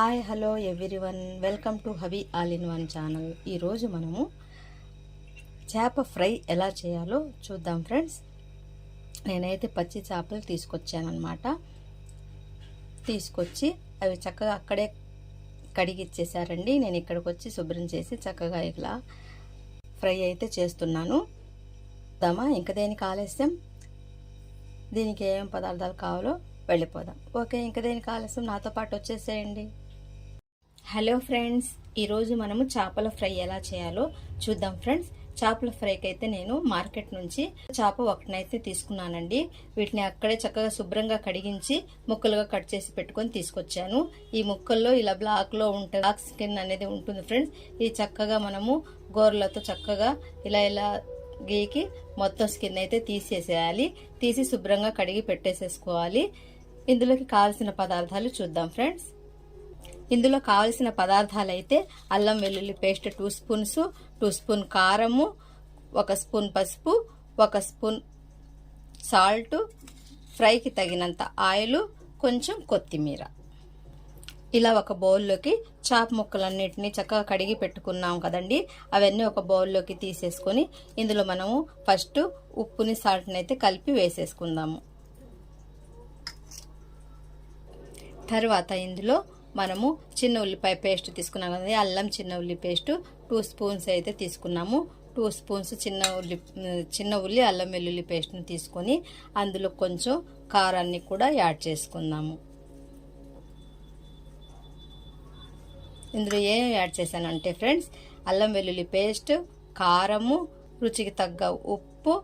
Hi hello everyone. Welcome to Havi all in one channel. ఈరోజు మనము చేప fry ఎలా చేయాలో చూద్దాం ఫ్రెండ్స్. నేనైతే పచ్చి చేపలు తీసుకొచ్చానమాట తీసుకొచ్చి అవి చక్కగా అక్కడే కడిగిచ్చేసారండి. నేను ఇక్కడికి వచ్చి శుభ్రం చేసి చక్కగా ఇలా ఫ్రై అయితే చేస్తున్నాను. దామా ఇంకా దేనికి ఆలస్యం? దీనికి ఏం పదార్థాలు కావాలో వెళ్ళిపోదాం. ఓకే ఇంకా దేనికి ఆలస్యం? నాతో పాటు వచ్చేసేయండి. హలో ఫ్రెండ్స్ ఈరోజు మనము చేపల ఫ్రై ఎలా చేయాలో చూద్దాం ఫ్రెండ్స్. చేపల ఫ్రైకి అయితే నేను మార్కెట్ నుంచి చేప ఒకటినైతే తీసుకున్నానండి. వీటిని అక్కడే చక్కగా శుభ్రంగా కడిగించి ముక్కలుగా కట్ చేసి పెట్టుకొని తీసుకొచ్చాను. ఈ ముక్కల్లో ఇలా బ్లాక్లో ఉంటుంది బ్లాక్ స్కిన్ అనేది ఉంటుంది ఫ్రెండ్స్. ఇది చక్కగా మనము గోర్లతో చక్కగా ఇలా ఇలా గీకి మొత్తం స్కిన్ అయితే తీసేసేయాలి. తీసి శుభ్రంగా కడిగి పెట్టేసేసుకోవాలి. ఇందులోకి కావాల్సిన పదార్థాలు చూద్దాం ఫ్రెండ్స్. ఇందులో కావలసిన పదార్థాలు అయితే అల్లం వెల్లుల్లి paste two spoons two spoon కారము ఒక స్పూన్ పసుపు ఒక స్పూన్ సాల్ట్ ఫ్రైకి తగినంత ఆయిల్ కొంచెం కొత్తిమీర. ఇలా ఒక బౌల్లోకి చాప్ ముక్కలన్నిటిని చక్కగా కడిగి పెట్టుకున్నాం కదండి. అవన్నీ ఒక బౌల్లోకి తీసేసుకొని ఇందులో మనము ఫస్ట్ ఉప్పుని సాల్ట్ని అయితే కలిపి వేసేసుకుందాము. తర్వాత ఇందులో మనము చిన్న ఉల్లిపాయ పేస్ట్ తీసుకున్నాం కదా అల్లం చిన్న ఉల్లి పేస్ట్ టూ స్పూన్స్ అయితే తీసుకున్నాము. టూ స్పూన్స్ చిన్న ఉల్లి చిన్న ఉల్లి అల్లం వెల్లుల్లి పేస్ట్ని తీసుకొని అందులో కొంచెం కారాన్ని కూడా యాడ్ చేసుకుందాము. ఇందులో ఏం యాడ్ చేశానంటే ఫ్రెండ్స్ అల్లం వెల్లుల్లి పేస్ట్ కారము రుచికి తగ్గ ఉప్పు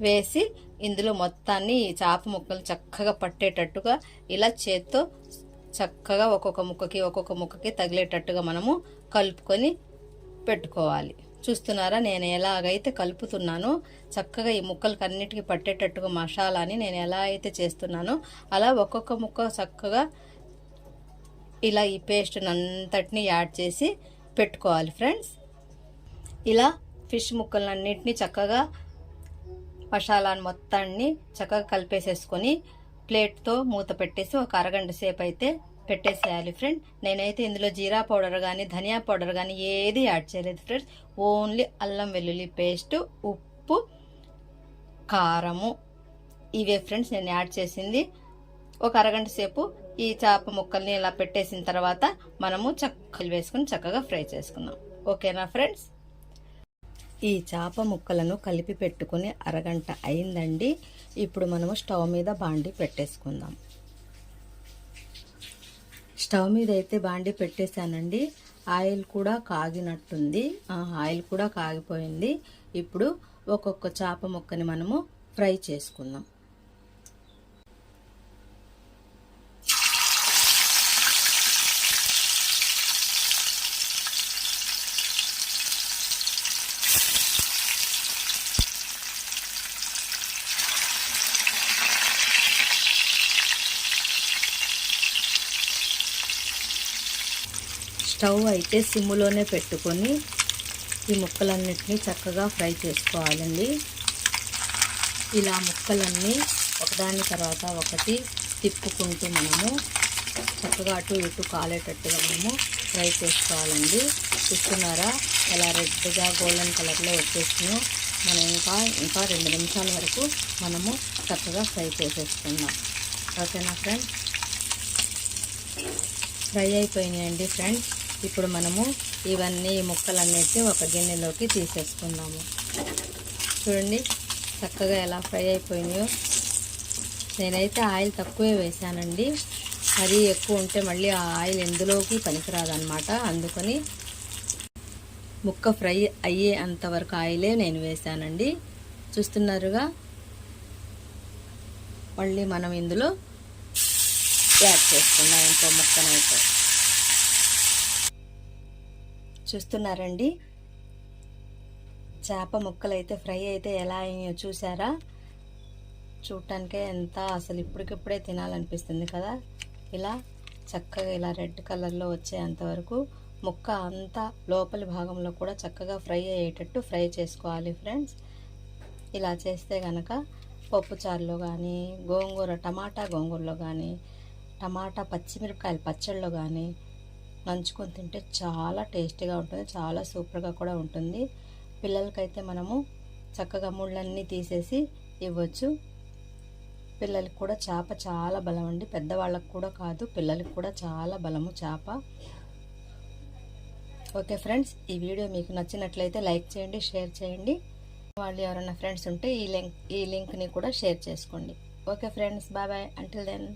వేసి ఇందులో మొత్తాన్ని చేప ముక్కలు చక్కగా పట్టేటట్టుగా ఇలా చేత్తో చక్కగా ఒక్కొక్క ముక్కకి ఒక్కొక్క ముక్కకి తగిలేటట్టుగా మనము కలుపుకొని పెట్టుకోవాలి. చూస్తున్నారా? నేను ఎలాగైతే కలుపుతున్నానో చక్కగా ఈ ముక్కలకి అన్నిటికీ పట్టేటట్టుగా మసాలాని నేను ఎలా అయితే చేస్తున్నానో అలా ఒక్కొక్క ముక్క చక్కగా ఇలా ఈ పేస్ట్ అంతటిని యాడ్ చేసి పెట్టుకోవాలి ఫ్రెండ్స్. ఇలా ఫిష్ ముక్కలన్నింటినీ చక్కగా మసాలాను మొత్తాన్ని చక్కగా కలిపేసేసుకొని ప్లేట్తో మూత పెట్టేసి ఒక అరగంట సేపు అయితే పెట్టేసేయాలి ఫ్రెండ్ నేనైతే ఇందులో జీరా పౌడర్ కానీ ధనియా పౌడర్ కానీ ఏది యాడ్ చేయలేదు ఫ్రెండ్స్ ఓన్లీ అల్లం వెల్లుల్లి పేస్ట్ ఉప్పు కారము. ఇవే ఫ్రెండ్స్ నేను యాడ్ చేసింది. ఒక అరగంట సేపు ఈ చేప ముక్కల్ని ఇలా పెట్టేసిన తర్వాత మనము చక్కలు వేసుకుని చక్కగా ఫ్రై చేసుకుందాం. ఓకేనా ఫ్రెండ్స్ ఈ చేప ముక్కలను కలిపి పెట్టుకుని అరగంట అయిందండి. ఇప్పుడు మనము స్టవ్ మీద బాండి పెట్టేసుకుందాం. స్టవ్ మీద అయితే బాండి పెట్టేశానండి. ఆయిల్ కూడా కాగినట్టుంది. ఆయిల్ కూడా కాగిపోయింది. ఇప్పుడు ఒక్కొక్క చేప ముక్కని మనము ఫ్రై చేసుకుందాం. స్టవ్ అయితే సిమ్లోనే పెట్టుకొని ఈ ముక్కలన్నిటినీ చక్కగా ఫ్రై చేసుకోవాలండి. ఇలా ముక్కలన్నీ ఒకదాని తర్వాత ఒకటి తిప్పుకుంటూ మనము చక్కగా అటు ఇటు కాలేటట్టుగా మనము ఫ్రై చేసుకోవాలండి. చూస్తున్నారా? ఎలా రెడ్గా గోల్డెన్ కలర్లో వచ్చేసినాయో మనం ఇంకా ఇంకా రెండు నిమిషాల వరకు మనము చక్కగా ఫ్రై చేసేసుకుందాం. ఓకేనా ఫ్రెండ్స్? ఫ్రై అయిపోయినాయండి ఫ్రెండ్స్. ఇప్పుడు మనము ఇవన్నీ ముక్కలన్నిటి ఒక గిన్నెలోకి తీసేసుకుందాము. చూడండి చక్కగా ఎలా ఫ్రై అయిపోయినాయో. నేనైతే ఆయిల్ తక్కువే వేసానండి మరీ ఎక్కువ ఉంటే మళ్ళీ ఆ ఆయిల్ ఎందులోకి పనికిరాదనమాట అందుకని ముక్క ఫ్రై అయ్యే అంతవరకు ఆయిలే నేను వేసానండి చూస్తున్నారుగా? మళ్ళీ మనం ఇందులో యాడ్ చేసుకుందాం ఇంకో ముక్కనైతే. చూస్తున్నారండి. చేప ముక్కలు అయితే ఫ్రై అయితే ఎలా అయ్యాయో చూసారా చూడటానికే ఎంత అసలు ఇప్పటికిప్పుడే తినాలనిపిస్తుంది కదా. ఇలా చక్కగా ఇలా రెడ్ కలర్లో వచ్చేంత వరకు ముక్క అంతా లోపలి భాగంలో కూడా చక్కగా ఫ్రై అయ్యేటట్టు ఫ్రై చేసుకోవాలి ఫ్రెండ్స్. ఇలా చేస్తే కనుక పప్పుచారులో కానీ గోంగూర టమాటా గోంగూరలో కానీ టమాటా పచ్చిమిరపకాయలు పచ్చళ్ళలో కానీ నంచుకొని తింటే చాలా టేస్టీగా ఉంటుంది చాలా సూపర్గా కూడా ఉంటుంది. పిల్లలకైతే మనము చక్కగా ముళ్ళన్నీ తీసేసి ఇవ్వచ్చు. పిల్లలకి కూడా చేప చాలా బలం అండి. పెద్దవాళ్ళకు కూడా కాదు పిల్లలకి కూడా చాలా బలము చేప. ఓకే ఫ్రెండ్స్ ఈ వీడియో మీకు నచ్చినట్లయితే లైక్ చేయండి షేర్ చేయండి. వాళ్ళు ఎవరైనా ఫ్రెండ్స్ ఉంటే ఈ లింక్ ఈ లింక్ని కూడా షేర్ చేసుకోండి. Okay friends bye bye. Until then